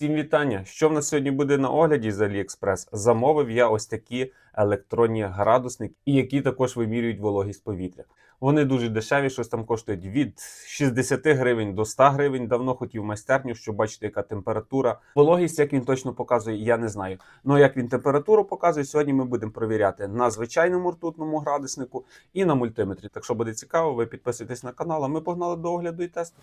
Всім вітання! Що в нас сьогодні буде на огляді з AliExpress? Замовив я ось такі електронні градусники, які також вимірюють вологість повітря. Вони дуже дешеві, щось там коштують від 60 гривень до 100 гривень. Давно хотів майстерню, щоб бачити, яка температура. Вологість, як він точно показує, я не знаю. Ну як він температуру показує, сьогодні ми будемо перевіряти на звичайному ртутному градуснику і на мультиметрі. Так що буде цікаво, ви підписуйтесь на канал. А ми погнали до огляду і тесту.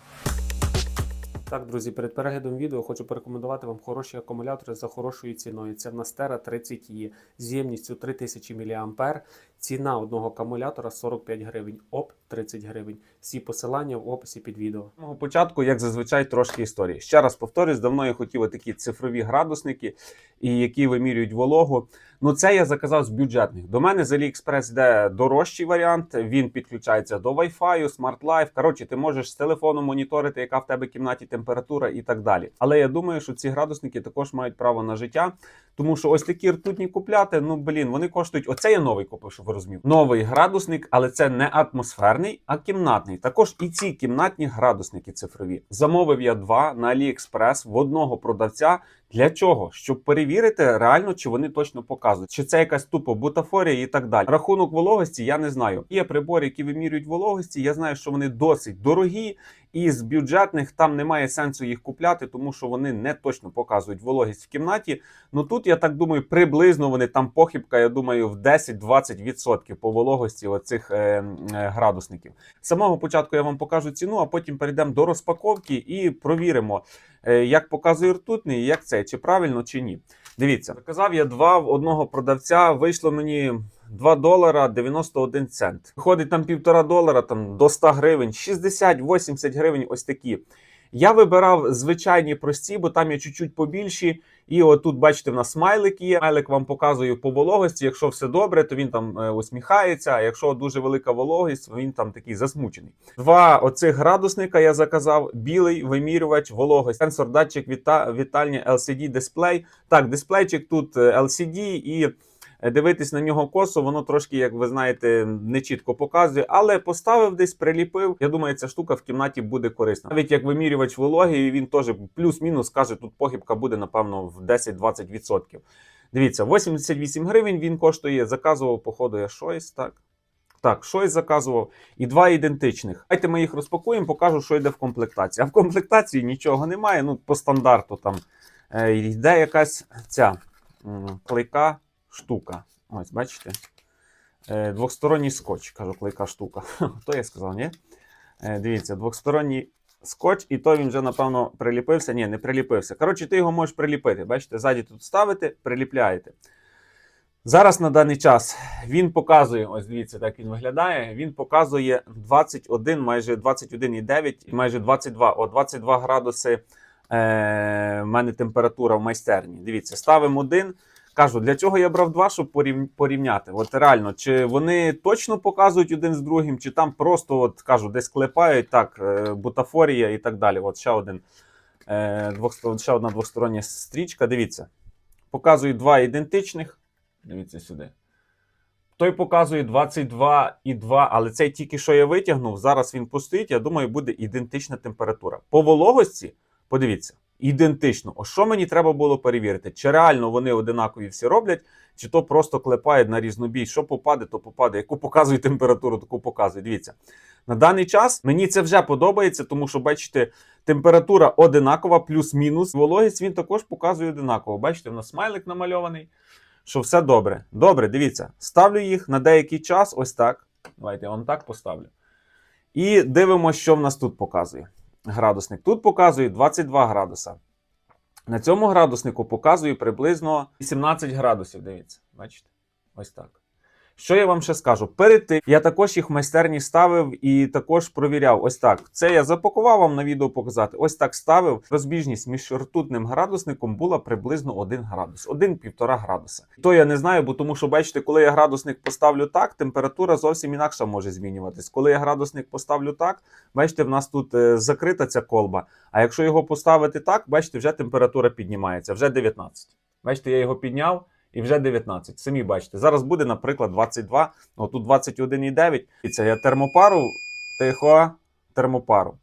Так, друзі, перед переглядом відео хочу порекомендувати вам хороші акумулятори за хорошою ціною. Це в нас Terra 30 e з ємністю 3000 мА. Ціна одного акумулятора 45 гривень, ОП 30 гривень. Всі посилання в описі під відео. З початку, як зазвичай, трошки історії. Ще раз повторюсь, давно я хотів такі цифрові градусники, і які вимірюють вологу. Ну, це я заказав з бюджетних. До мене з AliExpress йде дорожчий варіант. Він підключається до Wi-Fi, Smart Life. Коротше, ти можеш з телефону моніторити, яка в тебе кімнаті температура і так далі. Але я думаю, що ці градусники також мають право на життя, тому що ось такі ртутні купляти. Ну блін, вони коштують. Оце я новий купив, щоб ви розумів. Новий градусник, але це не атмосферний, а кімнатний. Також і ці кімнатні градусники цифрові. Замовив я два на AliExpress в одного продавця. Для чого? Щоб перевірити реально, чи вони точно показують, чи це якась тупо бутафорія і так далі. Рахунок вологості я не знаю. Є прибори, які вимірюють вологості. Я знаю, що вони досить дорогі, і з бюджетних там немає сенсу їх купляти, тому що вони не точно показують вологість в кімнаті. Ну тут я так думаю, приблизно вони там похибка, я думаю, в 10-20% по вологості оцих е, е, градусників. З самого початку я вам покажу ціну, а потім перейдемо до розпаковки і провіримо, е, як показує ртутний, як це, чи правильно, чи ні. Дивіться, заказав я два в одного продавця. Вийшло мені 2 долара 91 цент. Виходить там півтора долара, там до 100 гривень, 60-80 гривень. Ось такі. Я вибирав звичайні прості, бо там є чуть-чуть побільші. І отут, бачите, в нас смайлик є. Смайлик вам показує по вологості. Якщо все добре, то він там е, усміхається. А якщо дуже велика вологість, він там такий засмучений. Два оцих градусника я заказав: білий вимірювач вологості. Сенсор датчик віта, вітальні LCD дисплей. Так, дисплейчик тут е, LCD і. Е, Дивитись на нього косо, воно трошки, як ви знаєте, не чітко показує, але поставив десь, приліпив. Я думаю, ця штука в кімнаті буде корисна. Навіть як вимірювач вологи, він теж плюс-мінус каже, тут похибка буде, напевно, в 10-20%. Дивіться, 88 гривень він коштує. Заказував, походу, я щось, так. Так, щось заказував. І два ідентичних. Давайте ми їх розпакуємо, покажу, що йде в комплектації. А в комплектації нічого немає. Ну, по стандарту там е, йде якась ця м, клейка штука. Ось, бачите? Е, двохсторонній скотч, кажу, клейка штука. То я сказав, ні? Е, дивіться, двохсторонній скотч, і то він вже, напевно, приліпився. Ні, не приліпився. Коротше, ти його можеш приліпити. Бачите, ззаді тут ставите, приліпляєте. Зараз на даний час він показує, ось дивіться, так він виглядає. Він показує 21, майже 21,9, майже 22. О, 22 градуси е, в мене температура в майстерні. Дивіться, ставимо один. Кажу, для чого я брав два, щоб порівняти. От реально, чи вони точно показують один з другим, чи там просто от кажу, десь клепають так, е, бутафорія і так далі. От ще один е, ще одна двостороння стрічка. Дивіться, показує два ідентичних. Дивіться сюди. Той показує 22,2, але цей тільки що я витягнув. Зараз він постоїть. Я думаю, буде ідентична температура. По вологості, подивіться, ідентично. О, що мені треба було перевірити? Чи реально вони одинакові всі роблять, чи то просто клепають на різнобій. Що попаде, то попаде. Яку показує температуру, таку показує. Дивіться. На даний час мені це вже подобається, тому що, бачите, температура одинакова, плюс-мінус. Вологість він також показує одинаково. Бачите, в нас смайлик намальований що все добре. Добре, дивіться, ставлю їх на деякий час, ось так. Давайте я вам так поставлю. І дивимося, що в нас тут показує. Градусник. Тут показує 22 градуса. На цьому градуснику показує приблизно 18 градусів. Дивіться, бачите? Ось так. Що я вам ще скажу? Перед тим я також їх в майстерні ставив і також провіряв. Ось так. Це я запакував вам на відео показати. Ось так ставив. Розбіжність між ртутним градусником була приблизно 1 градус, 1-1,5 градуса. То я не знаю, бо тому що бачите, коли я градусник поставлю так, температура зовсім інакша може змінюватись. Коли я градусник поставлю так, бачите, в нас тут е, закрита ця колба. А якщо його поставити так, бачите, вже температура піднімається, вже 19. Бачите, я його підняв. І вже 19. Самі бачите. Зараз буде, наприклад, 22, ну тут 21,9. І це я термопару, тихо, термопару.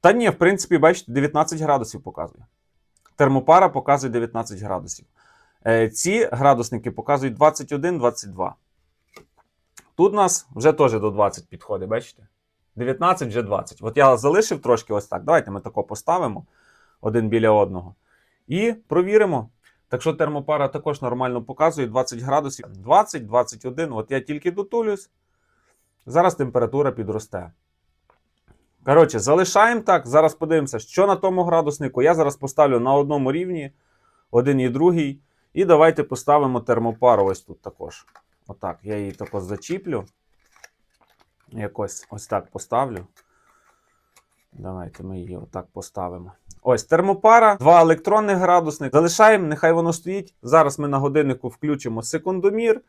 Та ні, в принципі, бачите, 19 градусів показує. термопара показує 19 градусів. Е, ці градусники показують 21-22. Тут у нас вже теж до 20 підходить, бачите? 19 вже 20. От я залишив трошки ось так. Давайте ми тако поставимо один біля одного. І провіримо. Так що термопара також нормально показує 20 градусів. 20, 21. От я тільки дотулюсь. Зараз температура підросте. Коротше, залишаємо так. Зараз подивимося, що на тому градуснику. Я зараз поставлю на одному рівні, один і другий. І давайте поставимо термопару ось тут також. Отак. Я її також зачіплю. Якось ось так поставлю. Давайте ми її отак поставимо. Ось термопара, два електронних градусники. Залишаємо, нехай воно стоїть. Зараз ми на годиннику включимо секундомір.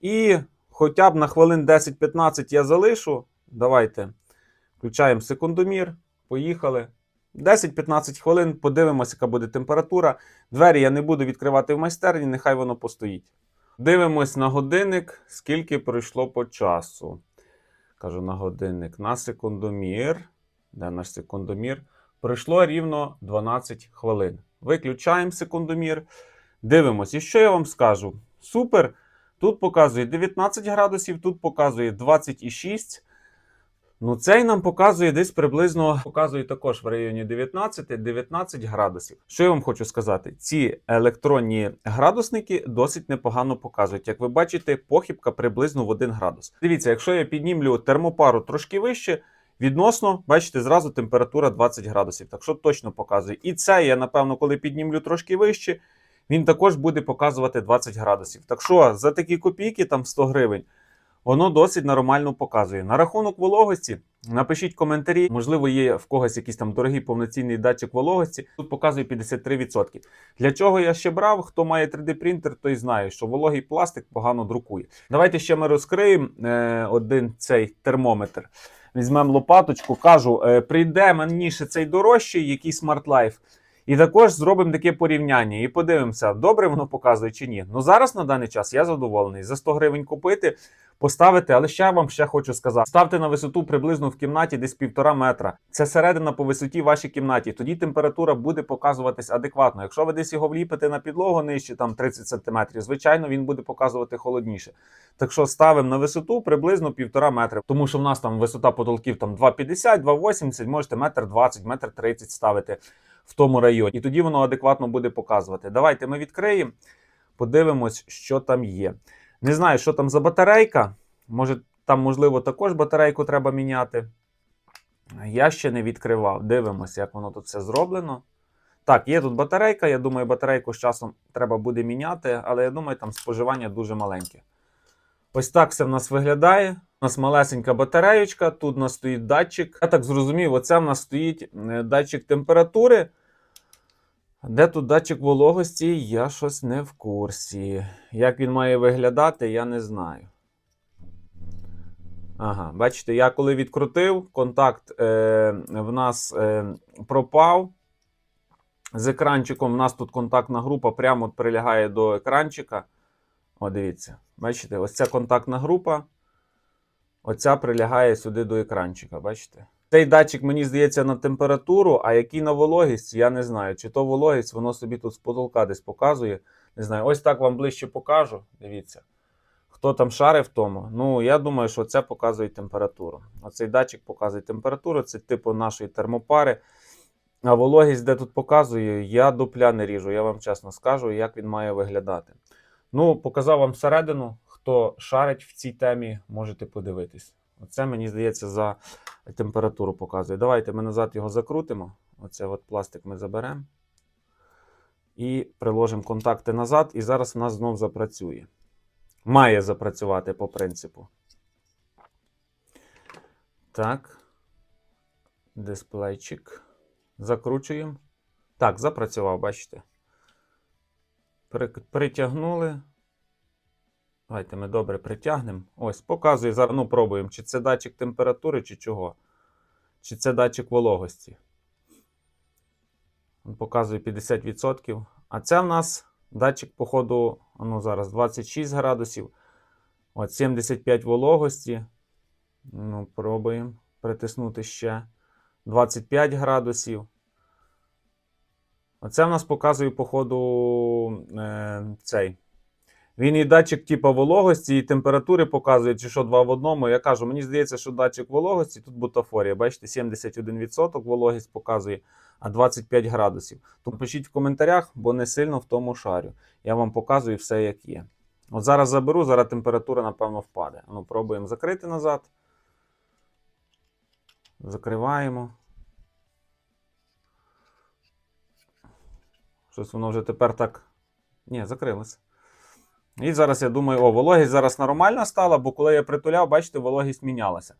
І хоча б на хвилин 10-15 я залишу. Давайте включаємо секундомір. Поїхали. 10-15 хвилин, подивимося, яка буде температура. Двері я не буду відкривати в майстерні, нехай воно постоїть. Дивимось на годинник, скільки пройшло по часу. Кажу на годинник, на секундомір. Де наш секундомір? Пройшло рівно 12 хвилин. Виключаємо секундомір. Дивимось. І що я вам скажу? Супер! Тут показує 19 градусів, тут показує 26. Ну, цей нам показує десь приблизно показує також в районі 19-19 градусів. Що я вам хочу сказати? Ці електронні градусники досить непогано показують. Як ви бачите, похибка приблизно в 1 градус. Дивіться, якщо я піднімлю термопару трошки вище, відносно, бачите, зразу температура 20 градусів. Так що точно показує. І це я, напевно, коли піднімлю трошки вище, він також буде показувати 20 градусів. Так що за такі копійки, там 100 гривень воно досить нормально показує. На рахунок вологості, напишіть коментарі. Можливо, є в когось якийсь там дорогий повноцінний датчик вологості. Тут показує 53%. Для чого я ще брав? Хто має 3D-принтер, той знає, що вологий пластик погано друкує. Давайте ще ми розкриємо е, один цей термометр. Візьмемо лопаточку, кажу, е, прийде мені ще цей дорожчий, який Smart Life. І також зробимо таке порівняння і подивимося, добре воно показує чи ні. Ну зараз на даний час я задоволений. За 100 гривень купити, поставити, але ще я вам ще хочу сказати: ставте на висоту приблизно в кімнаті десь півтора метра. Це середина по висоті вашій кімнаті. Тоді температура буде показуватись адекватно. Якщо ви десь його вліпите на підлогу нижче, там 30 см, звичайно, він буде показувати холодніше. Так що ставимо на висоту приблизно півтора метра. Тому що в нас там висота потолків там 2,50, 2,80, можете метр 20, метр 30 ставити в тому районі. І тоді воно адекватно буде показувати. Давайте ми відкриємо, подивимось, що там є. Не знаю, що там за батарейка. Може, там, можливо, також батарейку треба міняти. Я ще не відкривав. Дивимося, як воно тут все зроблено. Так, є тут батарейка. Я думаю, батарейку з часом треба буде міняти, але я думаю, там споживання дуже маленьке. Ось так все в нас виглядає. У нас малесенька батареєчка, тут у нас стоїть датчик. Я так зрозумів, оце в нас стоїть е, датчик температури. Де тут датчик вологості, я щось не в курсі. Як він має виглядати, я не знаю. Ага, бачите, я коли відкрутив, контакт е, в нас е, пропав. З екранчиком в нас тут контактна група прямо прилягає до екранчика. О, дивіться. Бачите, ось ця контактна група. Оця прилягає сюди до екранчика. Бачите? Цей датчик, мені здається, на температуру, а який на вологість, я не знаю. Чи то вологість, воно собі тут з потолка десь показує. Не знаю. Ось так вам ближче покажу. Дивіться. Хто там шарив в тому? Ну, я думаю, що це показує температуру. Оцей датчик показує температуру, це типу нашої термопари. А вологість, де тут показує, я дупля не ріжу, я вам чесно скажу, як він має виглядати. Ну, показав вам всередину. Хто шарить в цій темі, можете подивитись. Оце, мені здається, за температуру показує. Давайте ми назад його закрутимо. Оце от пластик ми заберемо. І приложимо контакти назад, і зараз у нас знов запрацює. Має запрацювати по принципу. Так. Дисплейчик. Закручуємо. Так, запрацював, бачите. При- Притягнули. Давайте ми добре притягнемо. Ось, показує зараз. Ну, пробуємо, чи це датчик температури, чи чого. Чи це датчик вологості. Він показує 50%. А це в нас датчик, походу, ну зараз 26 градусів. От 75 вологості. Ну, пробуємо притиснути ще. 25 градусів. Оце в нас показує, походу, е, цей. Він і датчик типу вологості, і температури показує, чи що два в одному. Я кажу, мені здається, що датчик вологості тут бутафорія. Бачите, 71% вологість показує, а 25 градусів. Тому пишіть в коментарях, бо не сильно в тому шарю. Я вам показую все, як є. От зараз заберу, зараз температура, напевно, впаде. Ну, пробуємо закрити назад. Закриваємо. Щось воно вже тепер так. Ні, закрилося. І зараз я думаю, о, вологість зараз нормальна стала, бо коли я притуляв, бачите, вологість мінялася.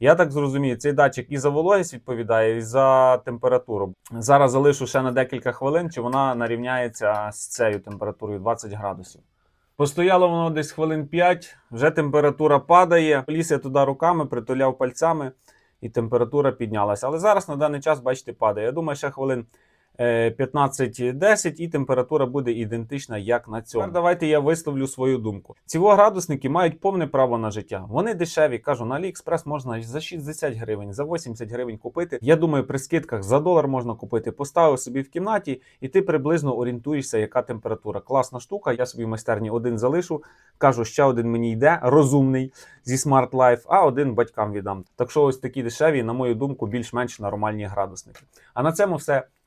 Я так зрозумію, цей датчик і за вологість відповідає, і за температуру. Зараз залишу ще на декілька хвилин, чи вона нарівняється з цією температурою 20 градусів. Постояло воно десь хвилин 5, вже температура падає. Поліз я туди руками, притуляв пальцями, і температура піднялася. Але зараз на даний час, бачите, падає. Я думаю, ще хвилин 15-10 і температура буде ідентична, як на цьому. Тепер давайте я висловлю свою думку. Ці градусники мають повне право на життя. Вони дешеві, кажу, на AliExpress можна за 60 гривень, за 80 гривень купити. Я думаю, при скидках за долар можна купити. Поставив собі в кімнаті, і ти приблизно орієнтуєшся, яка температура. Класна штука. Я собі в майстерні один залишу. Кажу, ще один мені йде, розумний зі Smart Life, а один батькам віддам. Так що ось такі дешеві, на мою думку, більш-менш нормальні градусники. А на цьому все.